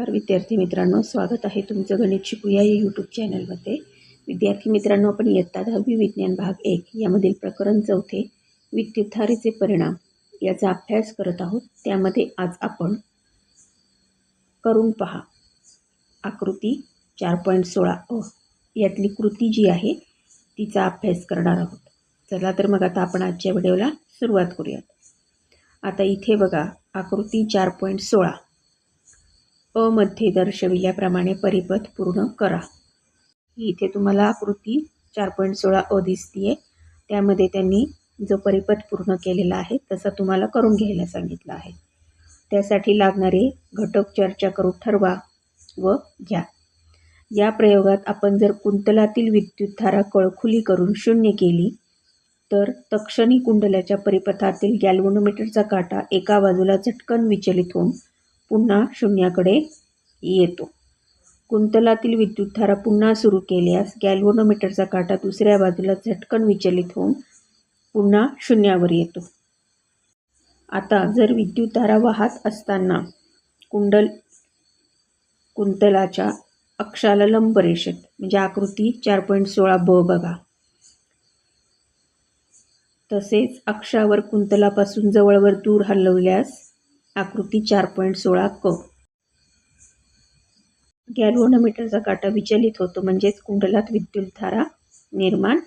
नमस्कार विद्यार्थी मित्रांनो. स्वागत आहे तुमचं गणित शिकूया या यूट्यूब चॅनलमध्ये विद्यार्थी मित्रांनो आपण इयत्ता दहावी विज्ञान भाग एक यामधील प्रकरण चौथे विद्युतधारेचे परिणाम याचा अभ्यास करत आहोत. त्यामध्ये आज आपण करून पहा. आकृती चार पॉईंट सोळा अ यातली कृती जी आहे तिचा अभ्यास करणार आहोत. चला तर मग आता आपण आजच्या व्हिडिओला सुरुवात करूयात. आता इथे बघा आकृती चार पॉईंट सोळा. अमध्ये दर्शविल्याप्रमाणे परिपथ पूर्ण करा. ही इथे तुम्हाला आकृती चार पॉईंट सोळा अ दिसतीये. त्यामध्ये त्यांनी जो परिपथ पूर्ण केलेला आहे तसा तुम्हाला करून घ्यायला सांगितलं आहे. त्यासाठी लागणारे घटक चर्चा करून ठरवा व घ्या. या प्रयोगात आपण जर कुंतलातील विद्युतधारा कळखुली करून शून्य केली तर तक्षणी कुंडलाच्या परिपथातील गॅल्वोनोमीटरचा काटा एका बाजूला झटकन विचलित होऊन पुन्हा शून्याकडे येतो. कुंतलातील विद्युतधारा पुन्हा सुरू केल्यास गॅल्वोनोमीटरचा काटा दुसऱ्या बाजूला झटकन विचलित होऊन पुन्हा शून्यावर येतो. आता जर विद्युतधारा वाहत असताना कुंडल कुंतलाच्या अक्षाला लंब रेषेत म्हणजे आकृती चार पॉईंट सोळा ब बघा. तसेच अक्षावर कुंतलापासून जवळवर दूर हलवल्यास आकृती चार पॉईंट सोळा क. गॅल्व्होनोमीटरचा काटा विचलित होतो म्हणजेच कुंडलात विद्युतधारा निर्माण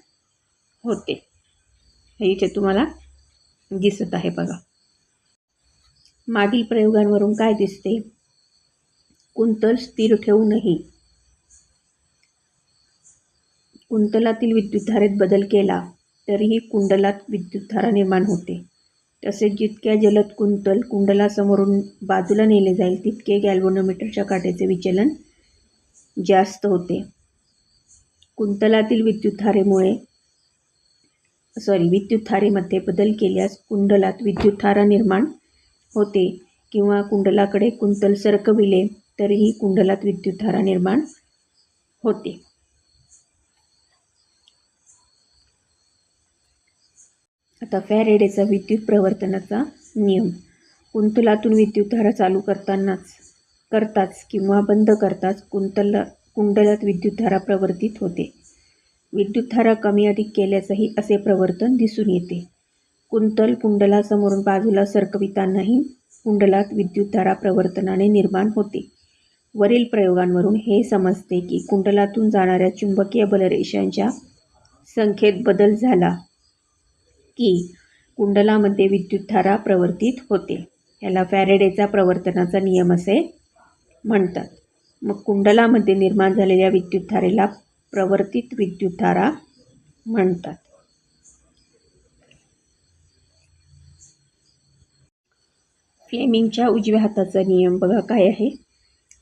होते. हे इथे तुम्हाला दिसत आहे बघा. मागील प्रयोगांवरून काय दिसते? कुंतल स्थिर ठेवूनही कुंतलातील विद्युतधारेत बदल केला तरीही कुंडलात विद्युतधारा निर्माण होते. तसेच जितक्या जलद कुंतल कुंडलासमोरून बाजूला नेले जाईल तितके गॅल्वोनोमीटरच्या काट्याचे विचलन जास्त होते. कुंतलातील विद्युतधारेमुळे सॉरी विद्युतधारेमध्ये बदल केल्यास कुंडलात विद्युतधारा निर्माण होते किंवा कुंडलाकडे कुंतल सरकविले तरीही कुंडलात विद्युतधारा निर्माण होते. आता फॅरेडेचा विद्युत प्रवर्तनाचा नियम. कुंतलातून विद्युतधारा चालू करतानाच करताच किंवा बंद करताच कुंतल कुंडलात विद्युतधारा प्रवर्तित होते. विद्युतधारा कमी अधिक केल्याचंही असे प्रवर्तन दिसून येते. कुंतल कुंडलासमोरून बाजूला सरकवितानाही कुंडलात विद्युतधारा प्रवर्तनाने निर्माण होते. वरील प्रयोगांवरून हे समजते की कुंडलातून जाणाऱ्या चुंबकीय बलरेषांच्या संख्येत बदल झाला. की कुंडलामध्ये विद्युतधारा प्रवर्तित होते. याला फॅरेडेचा प्रवर्तनाचा नियम असे म्हणतात. मग कुंडलामध्ये निर्माण झालेल्या विद्युतधारेला प्रवर्तित विद्युतधारा म्हणतात. फ्लेमिंगच्या उजव्या हाताचा नियम बघा काय आहे.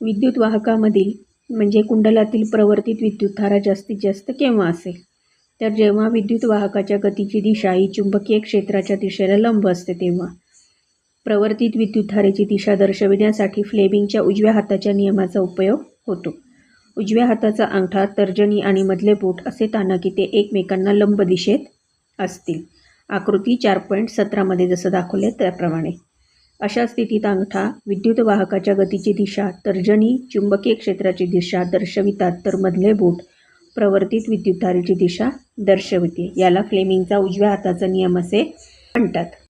विद्युत वाहकामधील म्हणजे कुंडलातील प्रवर्तित विद्युतधारा जास्तीत जास्त केव्हा असेल? तर जेव्हा विद्युत वाहकाच्या गतीची दिशा ही चुंबकीय क्षेत्राच्या दिशेला लंब असते तेव्हा प्रवर्तित विद्युतधारेची दिशा दर्शविण्यासाठी फ्लेमिंगच्या उजव्या हाताच्या नियमाचा उपयोग होतो. उजव्या हाताचा अंगठा तर्जनी आणि मधले बोट असे ताना की ते एकमेकांना लंब दिशेत असतील. आकृती चार पॉईंट सतरामध्ये जसं दाखवले त्याप्रमाणे. अशा स्थितीत अंगठा विद्युत वाहकाच्या गतीची दिशा तर्जनी चुंबकीय क्षेत्राची दिशा दर्शवितात तर मधले बोट प्रवर्तित विद्युतधारेची दिशा दर्शविते. याला फ्लेमिंगचा उजव्या हाताचा नियम असे म्हणतात.